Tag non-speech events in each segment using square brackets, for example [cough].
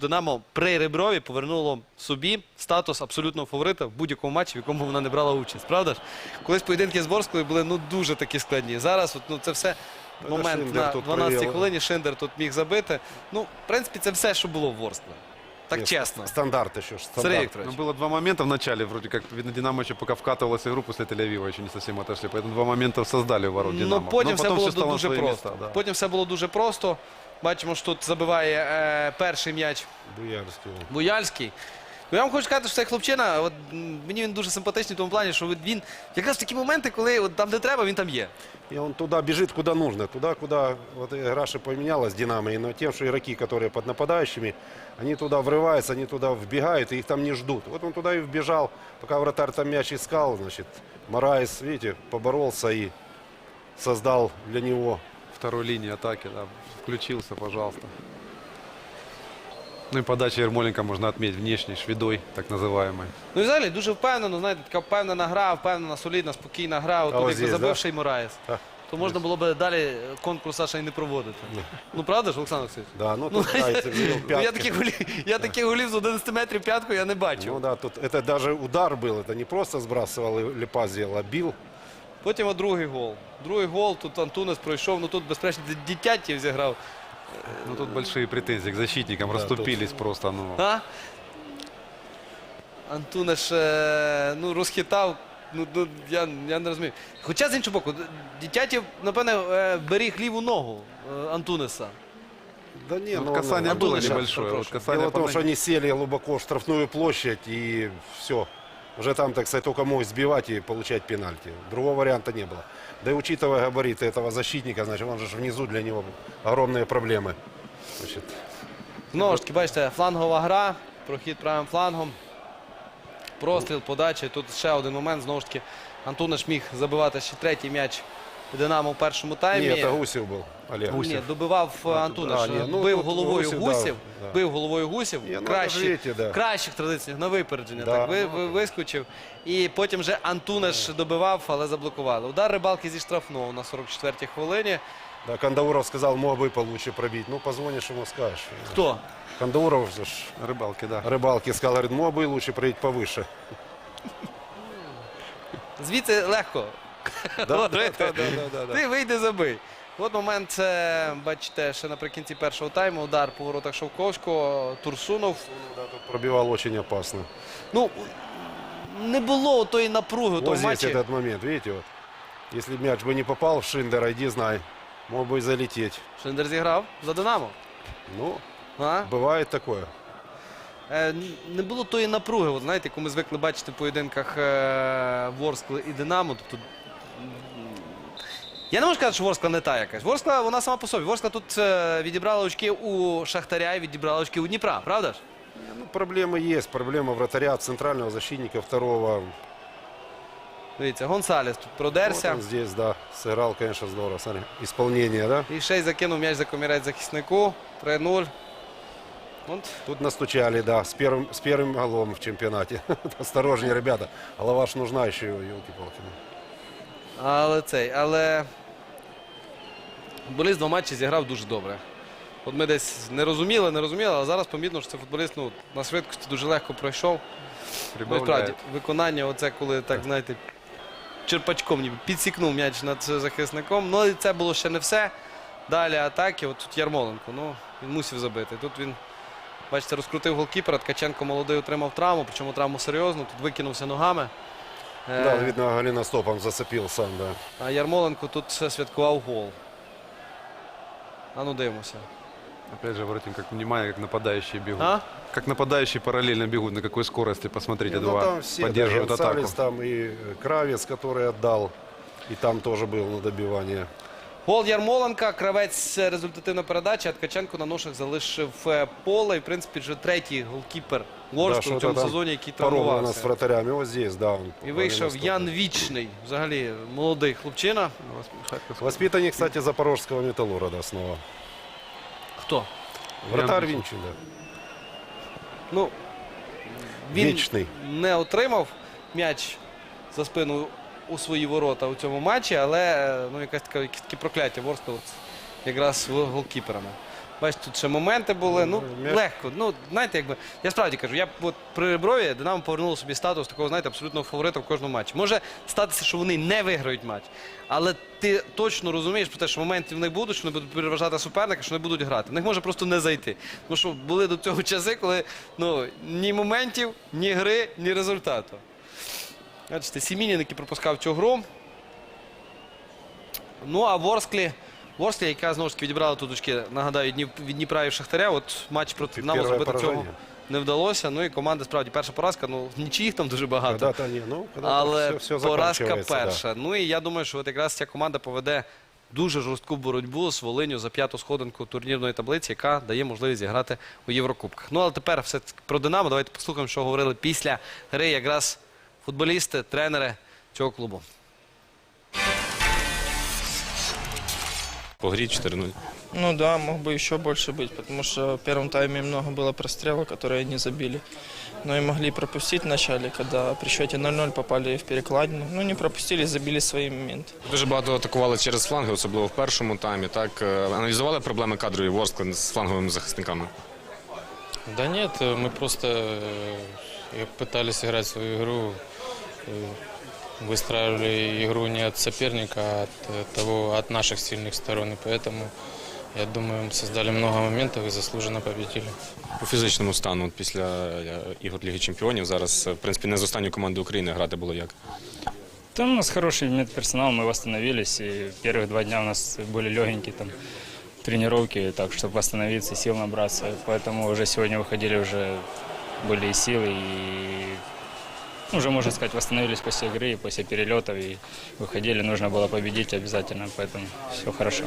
Динамо при Реброві повернуло собі статус абсолютного фаворита в будь-якому матчі, в якому вона не брала участь. Правда ж? Колись поєдинки з Ворсклою були ну дуже такі складні. Зараз от, ну, це все Це момент Шиндер на тут 12-й провів. хвилині. Шиндер тут міг забити. Ну, в принципі, це все, що було в Ворсклі. Так Нет, чесно. Стандарт еще. ж, Сергій Стандарт. Вікторович. Ну, было два момента в начале, вроде как, видно, Динамо еще пока вкатывалась в игру после Тель-Авива, еще не совсем отошли. Поэтому два момента создали у ворот Динамо. Ну, потім Но все потом було всё стало на дуже свои просто. места, да. Потім все було дуже просто. Бачимо, що тут забиває е, перший м'яч Буярский. Буяльський. Ну, я вам хочу сказати, що цей хлопчина, от, м, мені він дуже симпатичний в тому плані, що от він якраз в такі моменти, коли от, там, де треба, він там є. И он туда бежит, куда нужно. Туда, куда вот игра же поменялась Динамо. И но тем, что игроки, которые под нападающими, они туда врываются, они туда вбегают, и их там не ждут. Вот он туда и вбежал, пока вратарь там мяч искал, значит, Мараис, видите, поборолся и создал для него Второй линии атаки, да, включился, пожалуйста. Ну и подача Ермоленко можно отметить внешней, шведой, так называемой. Ну і взагалі дуже впевнено, знаєте, така впевнена гра, впевнена, солідна, спокійна гра. От, А тут, ось якби здесь, забивший Мораєс. Так. То можна було б далі конкурс Саша і не проводити. Ну правда ж, Олександр Олексійович? Да, ну Ну, тут Зайцев завел ну, я пятки. таких голів, я таких голів з 11 метрів п'ятку я не бачив. Ну да, тут это даже удар был, это не просто сбрасывал и Лепа сделал, а бил. Потім от другий гол. Другий гол, тут Антунес пройшов, ну тут безперечно дитятів зіграв. Ну тут большие претензии к защитникам, Да, расступились просто, ну. А? Антунеш е, ну, розхитав. Ну, ну, я, я не розумію. Хоча з іншого боку, Дитятів, напевне, е, беріг ліву ногу е, Антунеса. Да не, Вот ну, касание ну, было Антоныша, небольшое. Вот прошу. касание Дело в том, по что ноге. они сели глубоко в штрафную площадь и все Уже там, так сказать, только мог сбивать и получать пенальти. Другого варианта не было. Да и учитывая габариты этого защитника, значит, он же ж внизу для него огромные проблемы. Значит, Знову ж таки, бачите, флангова гра, прохід правим флангом, простріл, подача. І тут ще один момент. Знову ж таки, Антунеш міг забивати ще третій м'яч Динамо в першому таймі. не, это Гусев был, Олег. Ні, добивав е, Антунеш. а, ні, ну, бив тут головою Гусів, гусів, да, да. бив головою гусів, Ні, ну, кращих, це ж видите, да. кращих традиційних на випередження. Да. Так, ви, ви, вискочив. І потім вже Антунеш добивав, але заблокували. Удар рибалки зі штрафного на 44-й хвилині. Да, Кандауров сказал, мог бы получше пробить. Ну, позвонишь ему, скажешь. Хто? Кандауров же ж Рыбалки, да. рыбалки сказал, говорит, мог бы лучше пробить повыше. Звідси легко. Да, От, да, видите? да, да, да, да. Ти вийди забий. От момент, це, бачите, ще наприкінці першого тайму удар по воротах Шовковського, Турсунов. Да, тут пробивал очень опасно. Ну, не було тої напруги у Вот тому здесь матчі. этот момент, видите, вот. Если б мяч бы не попал в Шиндера, иди знай, мог бы и залететь. Шендер зіграв за Динамо. Ну, А? бывает такое. Е, н- Не було тої напруги, от, знаєте, яку ми звикли бачити в поєдинках е, Ворскли і Динамо. Тобто, м, я не можу сказати, що Ворскла не та якась. Ворскла, вона сама по собі. Ворскла тут е, відібрала очки у Шахтаря і відібрала очки у Дніпра, правда ж? Ну, проблемы есть. Проблема вратаря, центрального защитника второго. Дивіться, Гонсалес тут Вот продерся. он здесь, да, сыграл, конечно, здорово. Смотри, исполнение, да? І ще й закинув м'яч за комірець захиснику. 3-0. От. Тут настучали, да, с первым, с первым голом в чемпионате. [laughs] Осторожнее, ребята. Голова ж нужна еще, елки-палки. Але цей, але футболіст два матчі зіграв дуже добре. От ми десь не розуміли, не розуміли, але зараз помітно, що це футболіст ну, на швидкості дуже легко пройшов. Ну, справді, виконання, оце коли так, знаєте, черпачком ніби підсікнув м'яч над захисником. Ну і це було ще не все. Далі атаки. От тут Ярмоленко. Ну, він мусив забити. Тут він, бачите, розкрутив голкіпера. Ткаченко молодий отримав травму, причому травму серйозну. Тут викинувся ногами. Е, Да, видно, голеностопом зацепил сам, да. а Ярмоленко тут святкував гол. А ну дивимося. Опять же, воротим, как внимание, как нападающие бегут. А? Как нападающие параллельно бегут, на какой скорости, посмотрите, Не, ну, два там все, да, поддерживают атаку. Гонсалес, там и э, Кравец, который отдал. И там тоже был на добивание. Гол Ярмоленка, кравець результативна передача, а Ткаченко на ношах залишив е, поле. І, в принципі, вже третій голкіпер Ворскли что в цьому сезоні, який Порвано с вратарями. Вот здесь, да. Он І вийшов. Ян Вічний, взагалі молодий хлопчина. Воспитанник, кстати, запорожского металлурга снова. Хто? Вратарь Вичин. Винчин, да. Ну, він Вічний. не отримав м'яч за спину у свої ворота у цьому матчі, але е, ну, якась така, якісь такі прокляття Ворскла якраз голкіперами. Бачите, тут ще моменти були. Ну, легко. Ну, знаєте, якби. Я справді кажу, я б от при Реброві Динамо повернуло собі статус такого, знаєте, абсолютного фаворита в кожному матчі. Може статися, що вони не виграють матч. Але ти точно розумієш про те, що моменти в них будуть, що вони будуть переважати суперника, що вони будуть грати. В них може просто не зайти. Тому що були до цього часи, коли ну, ні моментів, ні гри, ні результату. Бачите, Сімінін, який пропускав цю гру. Ну, а Ворсклі, Ворсклі, яка знову ж таки відібрала тут очки, нагадаю, від Дніпра і в Шахтаря. От матч проти Динамо зробити цього не вдалося. Ну і команда справді перша поразка. Ну, нічиїх там дуже багато. Когда-то не, ну, Але все, все поразка заканчивается, да. перша. Ну і я думаю, що от якраз ця команда поведе дуже жорстку боротьбу з Волиню за п'яту сходинку турнірної таблиці, яка дає можливість зіграти у Єврокубках. Ну але тепер все про Динамо. Давайте послухаємо, що говорили після гри якраз футболісти, тренери цього клубу. По грі 4-0. Ну да, мог бы еще больше быть, потому что в первом тайме много было прострелов, которые не забили. Но и могли пропустить в начале, когда при счете 0-0 попали в перекладину. Ну не пропустили, забили свої моменти. Дуже багато атакували через фланги, особливо в першому таймі. Так Е, аналізували проблеми кадрові Ворскли з фланговими захисниками. Да нет, э, мы просто э, пытались играть свою игру, э, выстраивали игру не от соперника, а от э, того, от наших сильных сторон. И поэтому, я думаю, мы создали много моментов и заслуженно победили. По фізичному стану от після е, ігор Ліги Чемпіонів зараз, е, в принципі, не з останньої команди України грати було як. Там у нас хороший медперсонал, мы восстановились, и первых два дня у нас были легенькие там тренировки, так, чтобы восстановиться, сил набраться. Поэтому уже сегодня выходили, уже были и силы, и ну, уже, можно сказать, восстановились после игры, и после перелетов, и выходили, нужно было победить обязательно, поэтому все хорошо.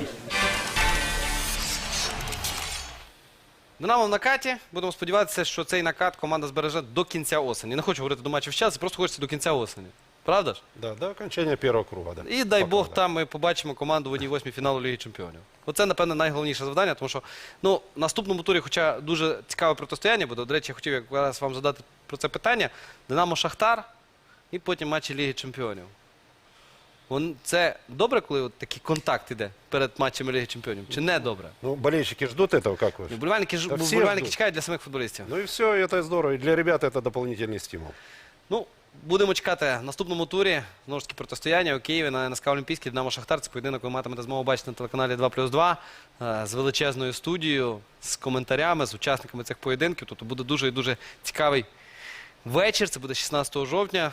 Динамо в накаті. Будемо сподіватися, що цей накат команда збереже до кінця осені. Не хочу говорити до матчів час, просто хочеться до кінця осені. Правда ж? Да, до окончания первого круга, да. І дай Пока, Бог, да. там ми побачимо команду в 1-8 фіналу Ліги Чемпіонів. Оце, напевне, найголовніше завдання, тому що ну, в наступному турі, хоча дуже цікаве протистояння буде. До речі, я хотів якраз вам задати про це питання. Динамо Шахтар і потім матчі Ліги Чемпіонів. Вон- Це добре, коли от такий контакт іде перед матчами Ліги Чемпіонів? Чи не добре? Ну, болельщики ждут этого, как вы? Вболівальники, ж- Та всі вболівальники ждуть. чекають для самих футболістів. Ну и все, это здорово. И для ребят это дополнительный стимул. Ну, будемо чекати в наступному турі. Знову ж таки, протистояння у Києві на НСК Олімпійський Динамо Шахтар. Це поєдинок ви матимете змогу бачити на телеканалі 2 плюс 2 е, з величезною студією, з коментарями, з учасниками цих поєдинків. Тобто буде дуже і дуже цікавий вечір. Це буде 16 жовтня.